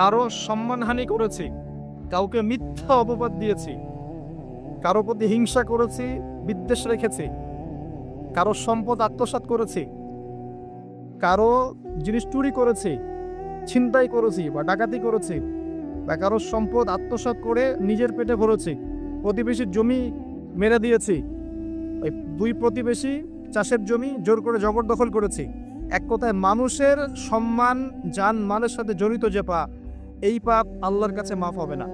কারও সম্মানহানি করেছি, কাউকে মিথ্যা অপবাদ দিয়েছি, কারও প্রতি হিংসা করেছি, বিদ্বেষ রেখেছি, কারও সম্পদ আত্মসাৎ করেছি, কারও জিনিস চুরি করেছি, ছিনতাই করেছি বা ডাকাতি করেছি, বা কারও সম্পদ আত্মসাৎ করে নিজের পেটে ভরেছি, প্রতিবেশীর জমি মেরে দিয়েছি, ওই দুই প্রতিবেশী চাষের জমি জোর করে জবরদখল করেছি। এক কথায় মানুষের সম্মান, যান মানের সাথে জড়িত যে পাপ এই পাপ আল্লাহর কাছে মাফ হবে না।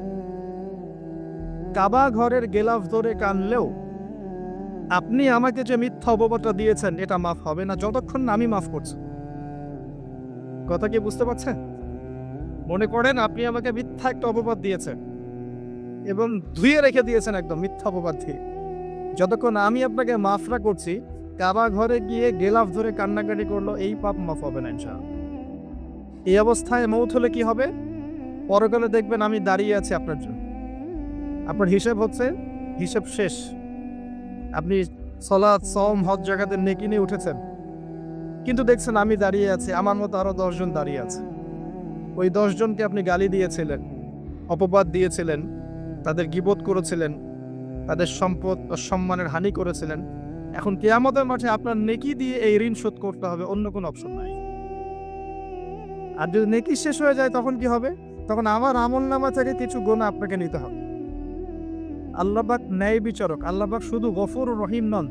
কাবা ঘরের গেলাফ ধরে কানলেও, আপনি আমাকে যে মিথ্যা অপবাদটা দিয়েছেন, এটা মাফ হবে না, যতক্ষণ না আমি মাফ করছি। কথা কি বুঝতে পারছেন? মনে করেন আপনি আমাকে মিথ্যা একটা অপবাদ দিয়েছেন এবং ধুয়ে রেখে দিয়েছেন একদম মিথ্যা অপবাদ দিয়ে। যতক্ষণ আমি আপনাকে মাফরা করছি, কাবা ঘরে গিয়ে গেলাফ ধরে কান্নাকাটি করল, এই পাপ মাফ হবে না এই অবস্থায় মৌত হলে কি হবে? পরকালে দেখবেন আমি দাঁড়িয়ে আছি আপনার জন্য। আপনার হিসেব হচ্ছে, হিসেব শেষ। আপনি সলাৎ সম হজ জায়গাতে নেকি নিয়ে উঠেছেন। কিন্তু দেখছেন আমি দাঁড়িয়ে আছি, আমার মতো আরও দশজন দাঁড়িয়ে আছে। ওই দশজনকে আপনি গালি দিয়েছিলেন, অপবাদ দিয়েছিলেন, তাদের গিবোধ করেছিলেন, তাদের সম্পদ ও সম্মানের হানি করেছিলেন। এখন কেয়ামতের মাঠে আপনার নেকি দিয়ে এই ঋণ শোধ করতে হবে, অন্য কোনো অপশন নাই। আর যদি নেকি শেষ হয়ে যায়, তখন কি হবে? তখন আমার আমল নামা থেকে কিছু গোনা আপনাকে নিতে হবে। আল্লাহবাক ন্যায় বিচারক আল্লাহবাক শুধু গফর রহিম নন।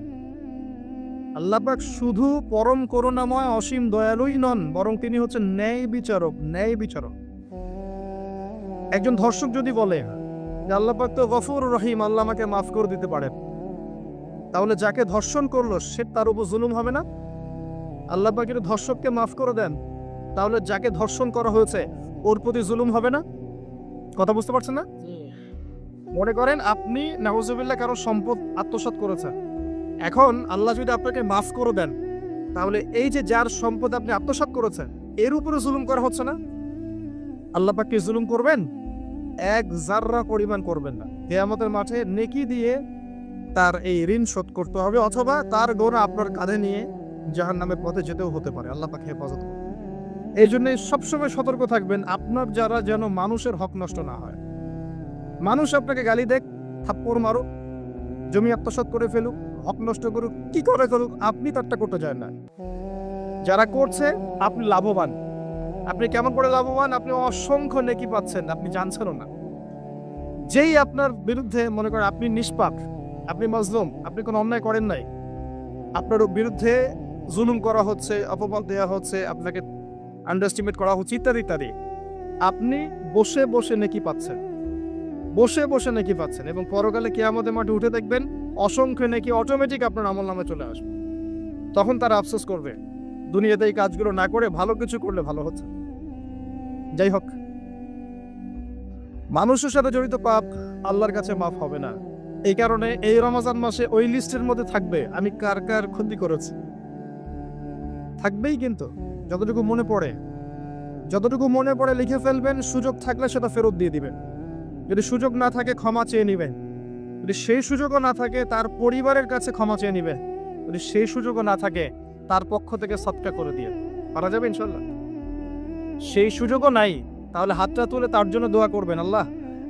আল্লাহবাক শুধু পরম করুণাময়, অসীম দয়ালুই নন, বরং তিনি হচ্ছেন ন্যায় বিচারক ন্যায় বিচারক। একজন ধর্ষক যদি বলে যে আল্লাহবাক তো গফর রহিম, আল্লাহ আমাকে মাফ করে দিতে পারেন, তাহলে যাকে ধর্ষণ করল সে তার উপর জুলুম হবে না? আল্লাহ যদি ধর্ষককে মাফ করে দেন, তাহলে যাকে ধর্ষণ করা হয়েছে ওর প্রতি জুলুম হবে না? কথা বুঝতে পারছেন না? মনে করেন আপনি নাউজুবিল্লাহ কারও সম্পদ আত্মসাৎ করেছেন। এখন আল্লাহ যদি আপনাকে মাফ করে দেন তাহলে এই যে যার সম্পদ আপনি আত্মসাৎ করেছেন এর উপরে জুলুম করা হচ্ছে না? আল্লাহ পাককে জুলুম করবেন? এক জাররা পরিমাণ করবেন না। কেয়ামতের মাঠে নেকি দিয়ে তার এই ঋণ শোধ করতে হবে অথবা তার গোনা আপনার কাঁধে নিয়ে জাহান নামের পথে যেতেও হতে পারে। আল্লাহ পাকে হেফাজত করুন। এই জন্য সবসময় সতর্ক থাকবেন, আপনার যারা যেন মানুষের হক নষ্ট না হয়। মানুষ আপনাকে গালি দেখ থাপ্পড় মারুক, জমি আত্মসাৎ করে ফেলুক, হক নষ্ট করুক, কি করে করুক, আপনি তারটা করতে চান না। যারা করছে, আপনি লাভবান। আপনি কেমন করে লাভবান, আপনি অসংখ্য নেকি পাচ্ছেন, আপনি জানছেনও না। যেই আপনার বিরুদ্ধে, মনে করেন আপনি নিষ্পাপ, আপনি মজলুম, আপনি কোনো অন্যায় করেন নাই, আপনার বিরুদ্ধে জুলুম করা হচ্ছে অপবাদ দেওয়া হচ্ছে, আপনাকে আন্ডারস্টিমেট করা হচ্ছে, ইত্যাদি ইত্যাদি। আপনি বসে বসে নাকি পাচ্ছেন। বসে বসে নাকি পাচ্ছেন এবং পরকালে কে আমাদের মাঠে উঠে দেখবেন অসংখ্য নাকি অটোমেটিক আপনার আমল নামে চলে আসবে। তখন তারা আফসোস করবে, দুনিয়াতে এই কাজগুলো না করে ভালো কিছু করলে ভালো হচ্ছে। যাই হোক, মানুষের সাথে জড়িত পাপ আল্লাহর কাছে মাফ হবে না। এই কারণে এই রমজান মাসে ওই লিস্টের মধ্যে থাকবে, আমি কার কার ক্ষতি করেছি? থাকবেই কিন্তু। যতটুকু মনে পড়ে, যতটুকু মনে পড়ে লিখে ফেলবেন, সুযোগ থাকলে সেটা ফেরত দিয়ে দিবেন। যদি সুযোগ না থাকে, ক্ষমা চেয়ে নেবেন। যদি সেই সুযোগও না থাকে, তার পরিবারের কাছে ক্ষমা চেয়ে নেবেন। যদি সেই সুযোগও না থাকে, তার পক্ষ থেকে সৎকা করে দিয়ে। পারা যাবে ইনশাল্লাহ সেই সুযোগও নাই, তাহলে হাতটা তুলে তার জন্য দোয়া করবেন, আল্লাহ।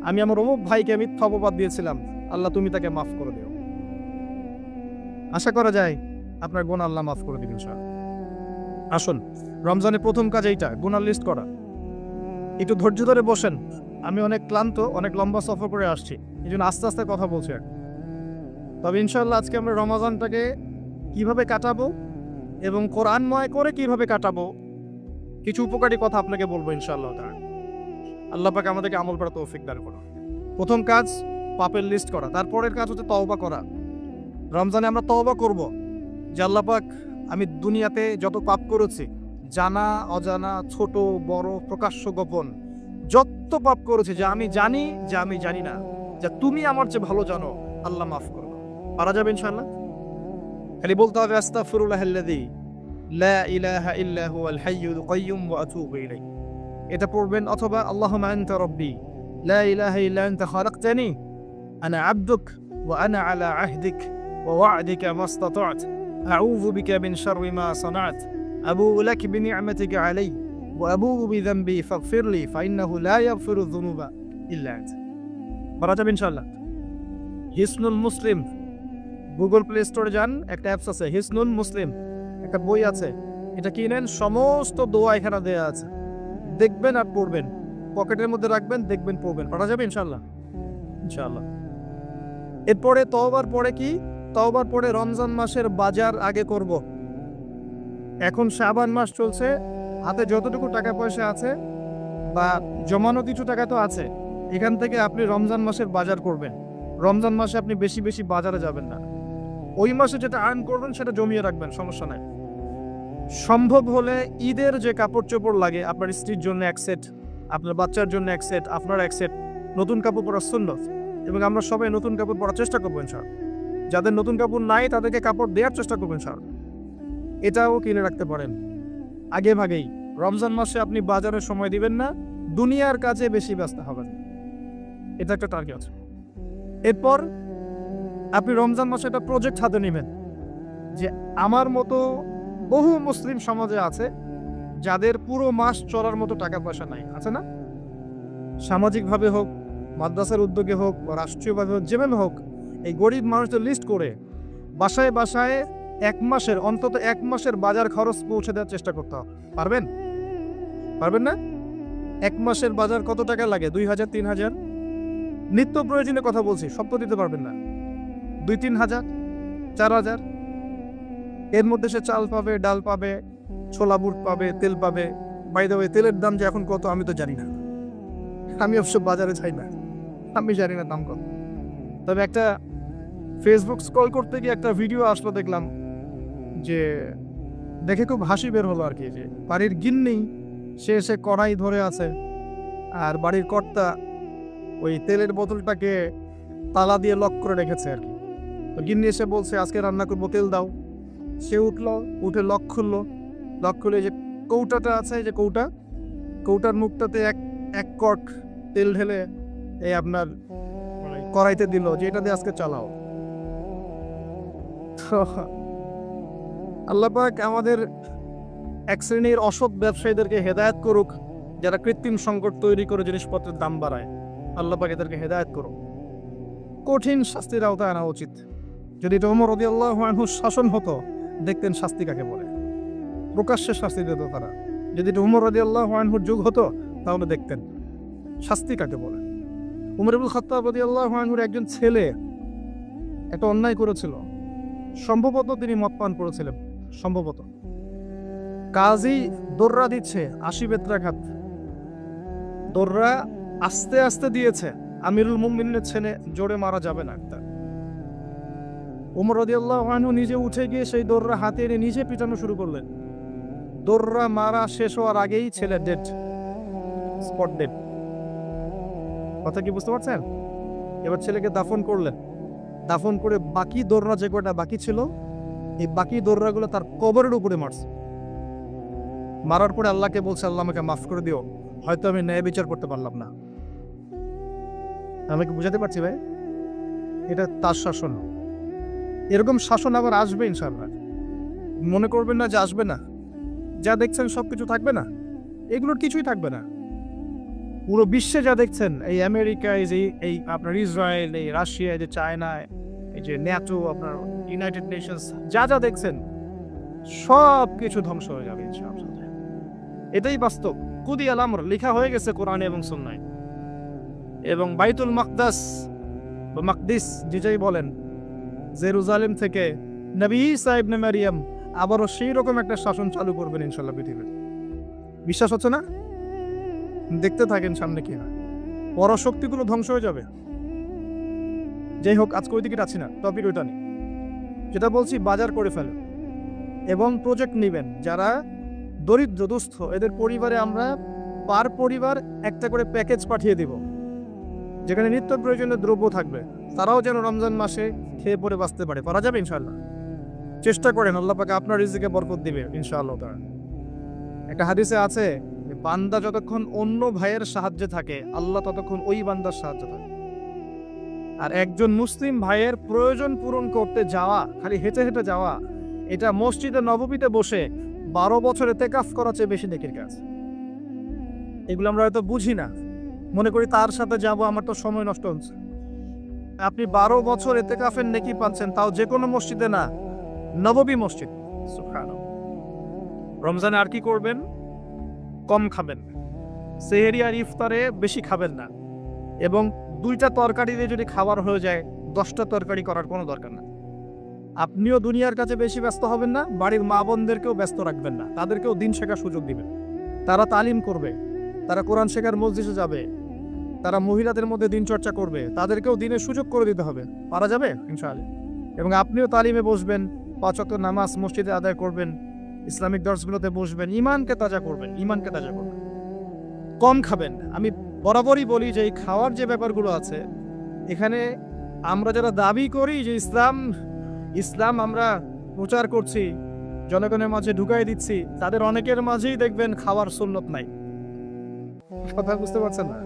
আমি আমার অমুক ভাইকে মিথ্যা অপবাদ দিয়েছিলাম, আল্লাহ তুমি তাকে মাফ করে দিও। আশা করা যায়, আপনার গুণ আল্লাহ মাফ করে দিবেন স্যার আসুন, রমজানের প্রথম কাজ এইটা, গুনার লিস্ট করা। একটু ধৈর্য ধরে বসেন, আমি অনেক ক্লান্ত, অনেক লম্বা সফর করে আসছি, এই জন্য আস্তে আস্তে কথা বলছি আর। তবে ইনশাল্লাহ আজকে আমরা রমাজানটাকে কীভাবে কাটাবো এবং কোরআনময় করে কীভাবে কাটাবো, কিছু উপকারী কথা আপনাকে বলব ইনশাআল্লাহ তাআলা। আল্লাহ পাক আমাদেরকে আমল করা তৌফিক দান করুন। প্রথম কাজ, পাপের লিস্ট করা। তারপরের কাজ হচ্ছে তওবা করা। রমজানে আমরা তওবা করব, যে আল্লাহ পাক আমি দুনিয়াতে যত পাপ করেছি, জানা, অজানা, ছোট, বড়, প্রকাশ্য, গোপন, যত পাপ করেছি, যে আমি জানি, যে আমি জানি না, যে তুমি আমার চেয়ে ভালো জানো, আল্লাহ মাফ করো। পারা যাবে ইনশাআল্লাহ? খালি বলতে হবে, আস্তাগফিরুল্লাহ আল্লাযী লা ইলাহা ইল্লা হুয়াল হাইয়ুল কাইয়্যুম ওয়া আতুবু ইলাইহি। এটা পড়বেন, অথবা, আল্লাহুম্মা আনতা রাব্বি, লা ইলাহা ইল্লা আনতা খালাকতানি, আনা আবদুক ওয়া আনা আলা আহদিক ওয়া ওয়া'দিকা মাস্তাতা'ত আউযু বিকা মিন শাররি মা সানা'ত আবু লাক বিনি'মাতিকা আলাই وأبوء بذنبي فاغفر لي فإنه لا يغفر الذنوب إلا أنت বলা যাবে ইনশাল্লাহ হিসনুল মুসলিম গুগল প্লে স্টোরে যান একটা অ্যাপস আছে হিসনুল মুসলিম একটা বই আছে এটা কিনেন সমস্ত দোয়া এখানে দেওয়া আছে দেখবেন আর পড়বেন পকেটের মধ্যে রাখবেন দেখবেন পড়বেন পড়া যাবে ইনশাল্লাহ ইনশাল্লাহ এরপরে তওবার পরে কি তওবার পরে রমজান মাসের বাজার আগে করব। এখন শাবান মাস চলছে, হাতে যতটুকু টাকা পয়সা আছে বা জমানো কিছু টাকা তো আছে, এখান থেকে আপনি রমজান মাসের বাজার করবেন। রমজান মাসে আপনি বেশি বেশি বাজারে যাবেন না। ওই মাসে যেটা আর্ন করবেন সেটা জমিয়ে রাখবেন, সমস্যা নাই। সম্ভব হলে ঈদের যে কাপড় চোপড় লাগে, আপনার স্ত্রীর জন্য এক সেট আপনার বাচ্চার জন্য এক সেট আপনার এক সেট নতুন কাপড় পরার সুন্নত। এবং আমরা সবাই নতুন কাপড় পরার চেষ্টা করবেন স্যার যাদের নতুন কাপড় নাই, তাদেরকে কাপড় দেওয়ার চেষ্টা করবেন, স্যার। এটাও কিনে রাখতে পারেন। আগে ভাগেই, রমজান মাসে আপনি বাজারে সময় দিবেন না, দুনিয়ার কাজে বেশি ব্যস্ত হবেন। এটা একটা টার্গেট এরপর, আপনি রমজান মাসে একটা প্রজেক্ট হাতে নেবেন, যে আমার মতো বহু মুসলিম সমাজে আছে, যাদের পুরো মাস চলার মতো টাকা পয়সা নাই, আছে না? সামাজিকভাবে হোক, মাদ্রাসার উদ্যোগে হোক, বা রাষ্ট্রীয়ভাবে হোক, যেভাবে হোক এই গরিব মানুষদের লিস্ট করে বাসায় বাসায় এক মাসের, অন্তত এক মাসের বাজার খরচ পৌঁছে দেওয়ার চেষ্টা করতে হবে। পারবেন? পারবেন না? এক মাসের বাজার কত টাকা লাগে? দুই হাজার, তিন হাজার? নিত্য প্রয়োজনীয় কথা বলছি সব তো দিতে পারবেন না। দুই, তিন হাজার? চার হাজার? এর মধ্যে সে চাল পাবে, ডাল পাবে, ছোলা বুট পাবে, তেল পাবে। বাই ওয়ে তেলের দাম যে এখন কত আমি তো জানি না। আমি অবশ্য বাজারে যাই না। আমি জানি না দাম কত। তবে একটা ফেসবুক স্ক্রল করতে গিয়ে একটা ভিডিও আসলো, দেখলাম যে দেখে খুব হাসি বের হলো আর কি যে বাড়ির গিন্নি, সে এসে কড়াই ধরে আছে আর বাড়ির কর্তা ওই তেলের বোতলটাকে তালা দিয়ে লক করে রেখেছে আর কি তো গিন্নি এসে বলছে, আজকে রান্না করব, তেল দাও। সে উঠল, উঠে লক খুললো। লক খুলে যে কৌটাটা আছে যে কৌটা, কৌটার মুখটাতে এক এক কট তেল ঢেলে এই আপনার কড়াইতে দিল, যে এটা দিয়ে আজকে চালাও। আল্লাহ আমাদের এক শ্রেণির অসৎ ব্যবসায়ীদেরকে হেদায়ত করুক, যারা কৃত্রিম সংকট তৈরি করে জিনিসপত্রের দাম বাড়ায়। আল্লাহ পাক এদেরকে হেদায়েত করুক। কঠিন শাস্তির আওতায় আনা উচিত। যদি এটা ওমর আল্লাহ শাসন হতো, দেখতেন শাস্তি কাকে বলে? প্রকাশ্যে শাস্তি দিত তারা। যদি এটা উমর আল্লাহ আনহুর যুগ হতো, তাহলে দেখতেন শাস্তি কাকে বলে? উমরুল খত্তাব রদি আল্লাহ আনহুর একজন ছেলে, একটা অন্যায় করেছিল। সম্ভবত তিনি মদ পান করেছিলেন, সম্ভবত। কাজী দোররা দিচ্ছে আশি বেত্রাঘাত দোররা আস্তে আস্তে দিয়েছে, আমিরুল মুমিনের ছেলে জোরে মারা যাবে না একটা। উমর নিজে উঠে গিয়ে সেই দোররা হাতে এনে নিজে পিটানো শুরু করলেন। দোররা মারা শেষ হওয়ার আগেই ছেলে ডেট স্পট ডেট কথা কি বুঝতে পারছেন? এবার ছেলেকে দাফন করলেন। দাফন করে বাকি দোররা যে কয়টা বাকি ছিল, এই বাকি দোররাগুলো তার কবরের উপরে মারছে। মারার পরে আল্লাহকে বলছে, আল্লাহ, আমাকে মাফ করে দিও। হয়তো আমি ন্যায় বিচার করতে পারলাম না। আমাকে বুঝাতে পারছি ভাই? এটা তার শাসন। এরকম শাসন আবার আসবে ইনশাল্লাহ মনে করবেন না যে আসবে না। যা দেখছেন সব কিছু থাকবে না। এগুলোর কিছুই থাকবে না। পুরো বিশ্বে যা দেখছেন, এই আমেরিকা এই যে এই আপনার ইসরায়েল, এই রাশিয়া যে চায়না এই যে ন্যাটো, আপনার ইউনাইটেড নেশনস যা যা দেখছেন, সব কিছু ধ্বংস হয়ে যাবে এটাই বাস্তব। কুদি আলামর লেখা হয়ে গেছে কোরআনে এবং সুন্নায়। এবং বাইতুল মাকদাস বা মাকদিস, যেটাই বলেন, জেরুজালেম থেকে নবী সাহেব মারিয়াম আবারও সেই রকম একটা শাসন চালু করবেন ইনশাল্লাহ পৃথিবীর বিশ্বাস হচ্ছে না? দেখতে থাকেন সামনে কি হয়। পরাশক্তিগুলো ধ্বংস হয়ে যাবে। যাই হোক, আজকে ওই দিকে আছি না, টপিক ওইটা নেই। যেটা বলছি, বাজার করে ফেলেন এবং প্রজেক্ট নেবেন যারা দরিদ্র, দুস্থ, এদের পরিবারে আমরা পার পরিবার একটা করে প্যাকেজ পাঠিয়ে দিব। যেখানে নিত্য প্রয়োজনীয় দ্রব্য থাকবে, তারাও যেন রমজান মাসে খেয়ে পরে বাঁচতে পারে। পারা যাবে ইনশাল্লাহ চেষ্টা করেন, আল্লাহ পাকে আপনার রিজিকে বরকত দিবে ইনশাআল্লাহ তারা একটা হাদিসে আছে বান্দা যতক্ষণ অন্য ভাইয়ের সাহায্যে থাকে, আল্লাহ ততক্ষণ ওই বান্দার সাহায্য থাকে। আর একজন মুসলিম ভাইয়ের প্রয়োজন পূরণ করতে যাওয়া, খালি হেঁটে হেঁটে যাওয়া, এটা মসজিদে নববীতে বসে বারো বছরে তেকাফ করা চেয়ে বেশি নেকির কাজ। এগুলো আমরা হয়তো বুঝি না। মনে করি তার সাথে যাব, আমার তো সময় নষ্ট হচ্ছে। আপনি বারো বছর এতে কাফের নেকি পাচ্ছেন, তাও যে কোনো মসজিদে না নববী মসজিদ। রমজানে আর কি করবেন? কম খাবেন। সেহেরি আর ইফতারে বেশি খাবেন না। এবং দুইটা তরকারি দিয়ে যদি খাবার হয়ে যায়, দশটা তরকারি করার কোনো দরকার না। আপনিও দুনিয়ার কাছে বেশি ব্যস্ত হবেন না, বাড়ির মা বোনদেরকেও ব্যস্ত রাখবেন না, তাদেরকেও দিন শেখার সুযোগ দিবেন। তারা তালিম করবে, তারা কোরআন শেখার মসজিদে যাবে, তারা মহিলাদের মধ্যে দিন চর্চা করবে, তাদেরকেও দিনের সুযোগ করে দিতে হবে। পারা যাবে, ইনশাআল্লাহ। এবং আপনিও তালিমে বসবেন পাঁচ ওয়াক্ত নামাজ মসজিদে আদায় করবেন, ইসলামিক দর্শগুলোতে বসবেন ইমানকে তাজা করবেন ইমানকে তাজা করবেন। কম খাবেন। আমি বরাবরই বলি যে এই খাওয়ার যে ব্যাপারগুলো আছে, এখানে আমরা যারা দাবি করি যে ইসলাম ইসলাম আমরা প্রচার করছি, জনগণের মাঝে ঢুকাই দিচ্ছি, তাদের অনেকের মাঝেই দেখবেন খাওয়ার সুন্নত নাই। কথা বুঝতে পারছেন না?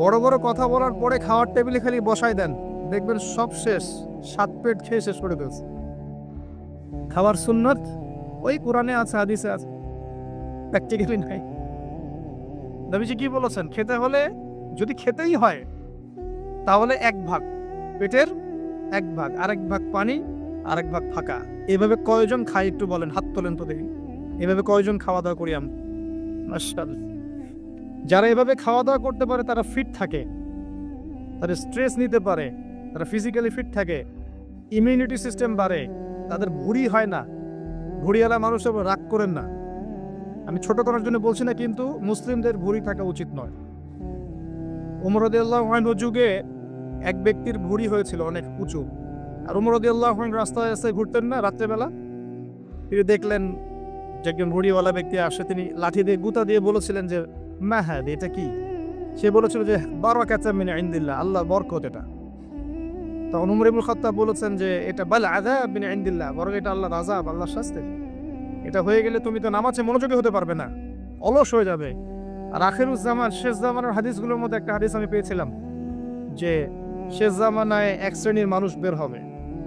বড় বড় কথা বলার পরে খাওয়ার টেবিলে খালি বসাই দেন, দেখবেন সব শেষ, সাত পেট খেয়ে শেষ করে দিয়েছে খাওয়ার সুন্নত? ওই কোরআনে আছে, হাদিসে আছে। প্র্যাকটিক্যালি নাই। নবীজি কি বলেছেন? খেতে হলে যদি খেতেই হয়, তাহলে এক ভাগ পেটের এক ভাগ, আরেক ভাগ পানি, আরেক ভাগ ফাঁকা এভাবে কয়জন খাই একটু বলেন, হাত তোলেন তো দেখি। এভাবে কয়জন খাওয়া দাওয়া করি আমি। যারা এভাবে খাওয়া দাওয়া করতে পারে, তারা ফিট থাকে। তারা স্ট্রেস নিতে পারে, তারা ফিজিক্যালি ফিট থাকে। ইমিউনিটি সিস্টেম বাড়ে, তাদের ভুঁড়ি হয় না। ভুঁড়িওয়ালা মানুষ রাগ করেন না। আমি ছোট করার জন্য বলছি না, কিন্তু মুসলিমদের ভুঁড়ি থাকা উচিত নয়। উমরদুল্লাহ যুগে এক ব্যক্তির ভুঁড়ি হয়েছিল অনেক উঁচু। আর উমরদুল্লাহ রাস্তায় রাস্তায় ঘুরতেন না রাত্রেবেলা? তিনি দেখলেন যে একজন ভুঁড়িওয়ালা ব্যক্তি আসে, তিনি লাঠি দিয়ে গুতা দিয়ে বলেছিলেন যে, মাহাদ, এটা কি? সে বলেছিল যে বারো কাচা মিনে ইন্দিল্লা আল্লাহ বরকত এটা। তখন উমর ইবুল খত্তাব বলেছেন যে, এটা বাল আযাব মিনে ইন্দিল্লা বরং এটা আল্লাহ আযাব, আল্লাহর শাস্তি এটা হয়ে গেলে তুমি তো নামাজে মনোযোগী হতে পারবে না। অলস হয়ে যাবে। আর আখেরুজ্জামান শেষ জামানের হাদিসগুলোর মধ্যে একটা হাদিস আমি পেয়েছিলাম যে শেষ জামানায় এক শ্রেণির মানুষ বের হবে,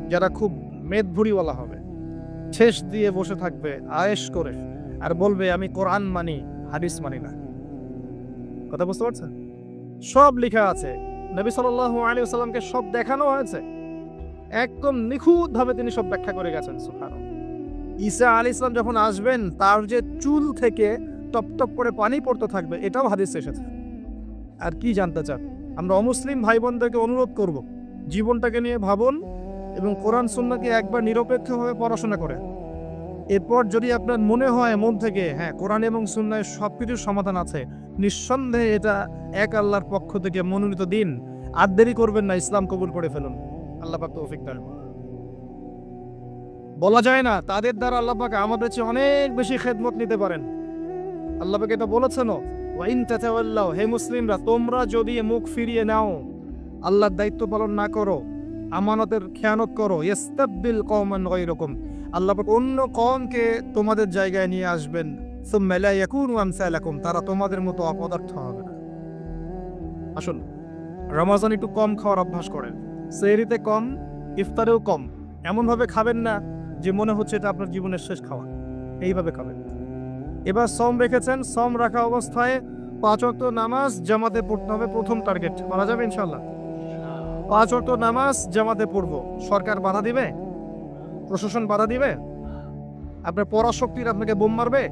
যারা খুব মেদভুড়িওয়ালা হবে। শেষ দিয়ে বসে থাকবে, আয়েশ করে, আর বলবে, আমি কোরআন মানি, হাদিস মানি না। কথা বুঝতে পারছেন? সব লেখা আছে। নবী সাল্লাল্লাহু আলাইহি ওয়াসাল্লামকে সব দেখানো হয়েছে। একদম নিখুঁতভাবে তিনি সব ব্যাখ্যা করে গেছেন, সুবহানাল্লাহ। ঈসা আলী ইসলাম যখন আসবেন, তার যে চুল থেকে টপ টপ করে পানি পড়তে থাকবে, এটাও হাদিস এসেছে। আর কি জানতে চান? আমরা অমুসলিম ভাই বোনদেরকে অনুরোধ করব, জীবনটাকে নিয়ে ভাবুন এবং কোরআন সুন্নাকে একবার নিরপেক্ষভাবে পড়াশোনা করে এরপর যদি আপনার মনে হয়, মন থেকে হ্যাঁ কোরআন এবং সুন্নায় সব কিছুর সমাধান আছে, নিঃসন্দেহে এটা এক আল্লাহর পক্ষ থেকে মনোনীত দিন। আর দেরি করবেন না, ইসলাম কবুল করে ফেলুন। আল্লাহ পাক তৌফিক দান। বলা যায় না, তাদের দ্বারা আল্লাহ পাক আমাদের চেয়ে অনেক বেশি খেদমত নিতে পারেন। আল্লাহ পাক এটা বলেছেন ওয়াইন হে মুসলিমরা, তোমরা যদি মুখ ফিরিয়ে নাও, আল্লাহর দায়িত্ব পালন না করো, আমানতের খেয়ানত করো ইস্তাবদিল কওমান গায়রাকুম আল্লাহ পাক অন্য কমকে তোমাদের জায়গায় নিয়ে আসবেন। তারা তোমাদের মতো অপদার্থ হবে না। আসুন, রমাজান একটু কম খাওয়ার অভ্যাস করেন। সেহরিতে কম, ইফতারেও কম, এমনভাবে খাবেন না। যে মনে হচ্ছে এটা আপনার জীবনের শেষ খাওয়া। এইভাবে খাবেন। এবার সম রেখেছেন, সম রাখা অবস্থায় পাঁচ অক্ট নামাজ জামাতে পড়তে হবে প্রথম টার্গেট। মারা যাবে ইনশাল্লাহ পাঁচ অক্ট নামাজ জামাতে পড়ব। সরকার বাধা দিবে? প্রশাসন বাধা দিবে? আপনার পরাশক্তির আপনাকে বোম মারবে?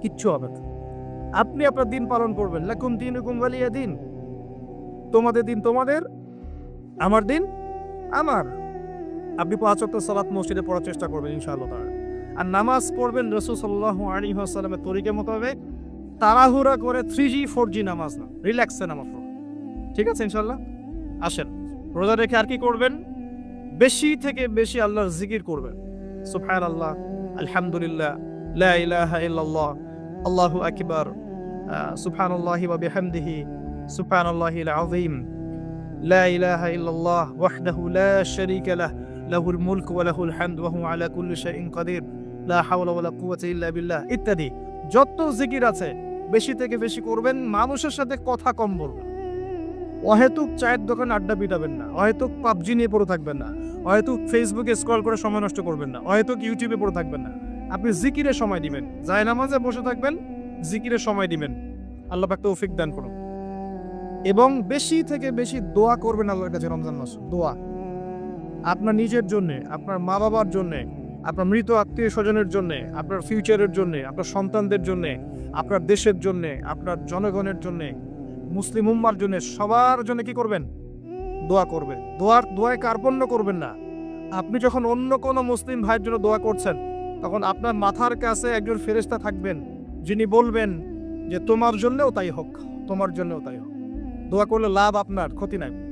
কিচ্ছু হবে না। আপনি আপনার দিন পালন করবেন। লাকুম দিন হুকুম বালিয়া দিন। তোমাদের দিন তোমাদের, আমার দিন আমার। আপনি পাঁচ অক্ট সালাত মসজিদে পড়ার চেষ্টা করবেন, ইনশাআল্লাহ আর নামাজ পড়বেন রসুল সাল্লাহ আলী আসসালামের তরিকে মোতাবেক। তাড়াহুড়া করে থ্রি জি ফোর জি নামাজ না রিল্যাক্সে নামাজ ঠিক আছে ইনশাল্লাহ আসেন। রোজা রেখে আর কি করবেন? বেশি থেকে বেশি আল্লাহর জিকির করবেন। সুফায়ন আল্লাহ আলহামদুলিল্লাহ, লা ইলাহা ইল্লাল্লাহ, আল্লাহু আকবার সুবহানাল্লাহি ওয়া বিহামদিহি, সুবহানাল্লাহিল আযীম, লা ইলাহা ইল্লাল্লাহ, ওয়াহদাহু লা শারীকা লাহু লাহুল মুলক ওয়ালাহুল হামদ ওয়াহু আলা কুল্লি শাইইন কাদির। লা হাওলা ওয়ালা কুওয়াতা ইল্লা বিল্লাহ। ইত্যাদি। যত জিকির আছে, বেশি থেকে বেশি করবেন, মানুষের সাথে কথা কম বলবেন অহেতুক চায়ের দোকান আড্ডা পিটাবেন না। অহেতুক পাবজি নিয়ে পড়ে থাকবেন না। অহেতুক ফেসবুকে স্ক্রল করে সময় নষ্ট করবেন না। অহেতুক ইউটিউবে পড়ে থাকবেন না। আপনি জিকিরে সময় দিবেন। যায় নামাজে বসে থাকবেন, জিকিরে সময় দিবেন। আল্লাহ পাক তৌফিক দান করুন। এবং বেশি থেকে বেশি দোয়া করবেন আল্লাহর কাছে রমজান মাস। দোয়া। আপনার নিজের জন্যে, আপনার মা বাবার জন্যে, আপনার মৃত আত্মীয় স্বজনের জন্যে, আপনার ফিউচারের জন্যে, আপনার সন্তানদের জন্যে, আপনার দেশের জন্যে, আপনার জনগণের জন্যে, মুসলিম উম্মার জন্য সবার জন্য কি করবেন? দোয়া করবেন। দোয়ার, দোয়ায় কার্পণ্য করবেন না। আপনি যখন অন্য কোনো মুসলিম ভাইয়ের জন্য দোয়া করছেন, তখন আপনার মাথার কাছে একজন ফেরেশতা থাকবেন, যিনি বলবেন যে, তোমার জন্যও তাই হোক, তোমার জন্যও তাই হোক। দোয়া করলে লাভ আপনার, ক্ষতি নাই।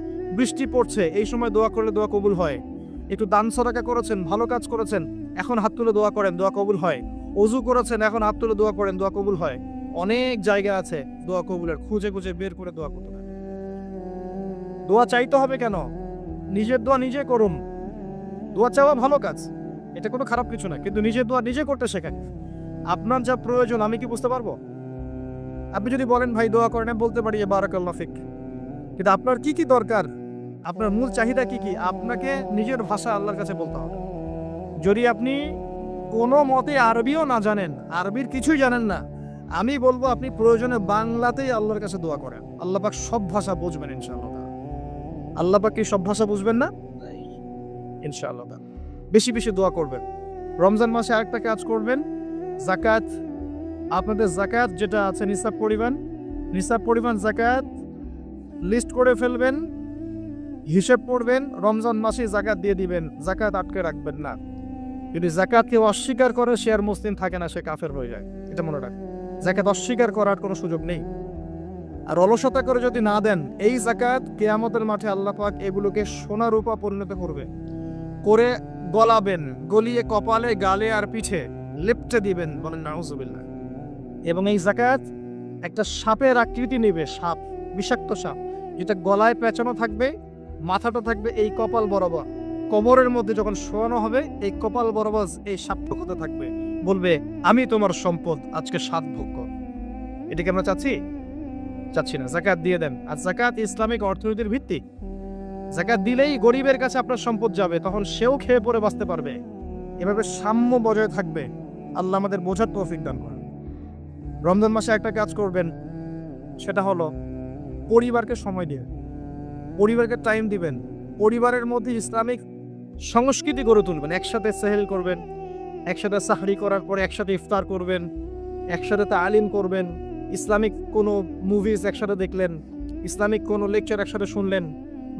বৃষ্টি পড়ছে, এই সময় দোয়া করলে দোয়া কবুল হয়। একটু দান সদাকা করেছেন, ভালো কাজ করেছেন, এখন হাত তুলে দোয়া করেন, দোয়া কবুল হয়। অজু করেছেন, এখন হাত তুলে দোয়া করেন, দোয়া কবুল হয়। অনেক জায়গা আছে দোয়া কবুলের, খুঁজে খুঁজে বের করে দোয়া করতে হবে দোয়া চাইতে হবে কেন? নিজের দোয়া নিজে করুন। দোয়া চাওয়া ভালো কাজ, এটা কোনো খারাপ কিছু না, কিন্তু নিজের দোয়া নিজে করতে শেখেন। আপনার যা প্রয়োজন, আমি কি বুঝতে পারব? আপনি যদি বলেন, ভাই, দোয়া করেন বলতে পারি যে, বারাকাল্লাহ ফিক। কিন্তু আপনার কি কি দরকার? আপনার মূল চাহিদা কি কি? আপনাকে নিজের ভাষা আল্লাহর কাছে বলতে হবে। যদি আপনি কোনো মতে আরবিও না জানেন, আরবির কিছুই জানেন না, আমি বলব আপনি প্রয়োজনে বাংলাতেই আল্লাহর কাছে দোয়া করেন। আল্লাহ পাক সব ভাষা বুঝবেন ইনশাআল্লাহ। তাআলা। আল্লাহ পাক কি সব ভাষা বুঝবেন না? ইনশাআল্লাহ। বেশি বেশি দোয়া করবেন। রমজান মাসে আরেকটা কাজ করবেন। জাকাত আপনাদের জাকাত যেটা আছে, নিসাব পরিমাণ নিসাব পরিমাণ জাকাত লিস্ট করে ফেলবেন। হিসেব পড়বেন রমজান মাসে জাকাত দিয়ে দিবেন, জাকাত আটকে রাখবেন না। যদি জাকাত কেউ অস্বীকার করে, সে আর মুসলিম থাকে না, সে কাফের হয়ে যায়। এটা মনে রাখ জাকাত অস্বীকার করার কোনো সুযোগ নেই। আর অলসতা করে যদি না দেন, এই জাকাত কেয়ামতের মাঠে আল্লাহ পাক এগুলোকে সোনা রূপা পরিণত করবে। করে গলাবেন, গলিয়ে কপালে, গালে আর পিঠে লেপটে দিবেন বলেন নাউজুবিল্লাহ। এবং এই জাকাত একটা সাপের আকৃতি নেবে, সাপ, বিষাক্ত সাপ, যেটা গলায় পেঁচানো থাকবে মাথাটা থাকবে এই কপাল বরাবর। কোমরের মধ্যে যখন শোয়ানো হবে, এই কপাল বরাবর এই হতে থাকবে। বলবে, আমি তোমার সম্পদ, আজকে সাত ভোগ কর এটাকে আমরা চাচ্ছি? চাচ্ছি না। জাকাত দিয়ে দেন। আর জাকাত ইসলামিক অর্থনীতির ভিত্তি। জাকাত দিলেই গরিবের কাছে আপনার সম্পদ যাবে, তখন সেও খেয়ে পরে বাঁচতে পারবে। এভাবে সাম্য বজায় থাকবে। আল্লাহ আমাদের বোঝার তৌফিক দান করেন। রমজান মাসে একটা কাজ করবেন, সেটা হলো পরিবারকে সময় দিয়ে। পরিবারকে টাইম দিবেন, পরিবারের মধ্যে ইসলামিক সংস্কৃতি গড়ে তুলবেন। একসাথে সেহেল করবেন, একসাথে সাহরি করার পরে একসাথে ইফতার করবেন, একসাথে তালিম করবেন, ইসলামিক কোনো মুভিজ একসাথে দেখলেন, ইসলামিক কোনো লেকচার একসাথে শুনলেন।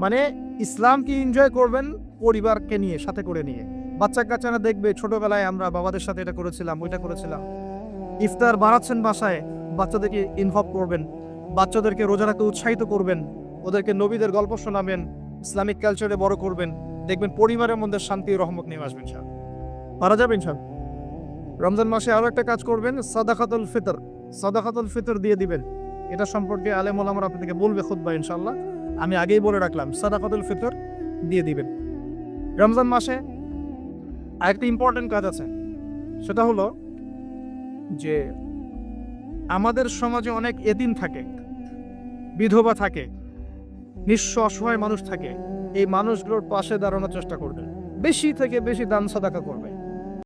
মানে ইসলামকে এনজয় করবেন পরিবারকে নিয়ে, সাথে করে নিয়ে। বাচ্চা কাচ্চারা দেখবে, ছোটবেলায় আমরা বাবাদের সাথে এটা করেছিলাম, ওইটা করেছিলাম। ইফতার বানাচ্ছেন বাসায়, বাচ্চাদেরকে ইনভলভ করবেন, বাচ্চাদেরকে রোজা রাখতে উৎসাহিত করবেন। ওদেরকে নবীদের গল্প শোনাবেন, ইসলামিক কালচারে বড় করবেন, দেখবেন পরিবারের মধ্যে শান্তি রহমত নিয়ে আসবেন সব পারা যাবেন সব রমজান মাসে আরও একটা কাজ করবেন, সাদাকাতুল ফিতর। সাদাকাতুল ফিতর দিয়ে দিবেন। এটা সম্পর্কে আলেম ওলামার আপনাদেরকে বলবে খুদ্া ইনশাল্লাহ আমি আগেই বলে রাখলাম, সাদাকাতুল ফিতর দিয়ে দিবেন। রমজান মাসে আরেকটা ইম্পর্টেন্ট কাজ আছে। সেটা হলো যে আমাদের সমাজে অনেক এদিন থাকে, বিধবা থাকে। নিঃস্ব অসহায় মানুষ থাকে। এই মানুষগুলোর পাশে দাঁড়ানোর চেষ্টা করবে। বেশি থেকে বেশি দান সাদাকা করবে।